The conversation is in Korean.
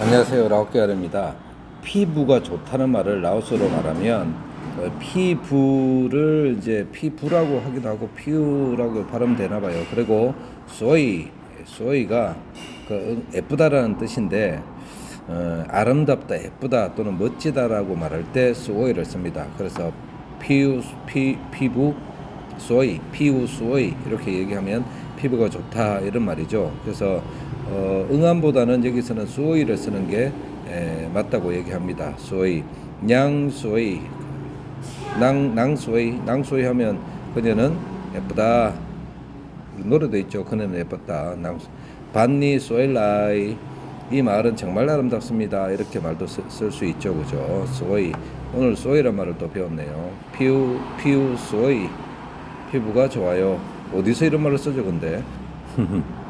안녕하세요. 라오케아입니다. 피부가 좋다는 말을 라오스로 말하면 어, 피부를 이제 피부라고 하기도 하고 피우라고 발음 되나 봐요. 그리고 소이 소이가 그 예쁘다라는 뜻인데 어, 아름답다 예쁘다 또는 멋지다라고 말할 때 소이를 씁니다. 그래서 피우 피 피부 소이 피우 소이 이렇게 얘기하면 피부가 좋다 이런 말이죠. 그래서 어, 응암보다는 여기서는 소이를 쓰는 게 에, 맞다고 얘기합니다. 소이 냥 소이 낭 낭소이 낭소이 하면 그녀는 예쁘다 노래도 있죠. 그녀는 예뻤다. 낭 반니 소일라이 이 말은 정말 아름답습니다. 이렇게 말도 쓸 수 있죠, 그죠? 소이 오늘 소이란 말을 또 배웠네요. 피우 피우 소이 피부가 좋아요. 어디서 이런 말을 쓰죠, 근데?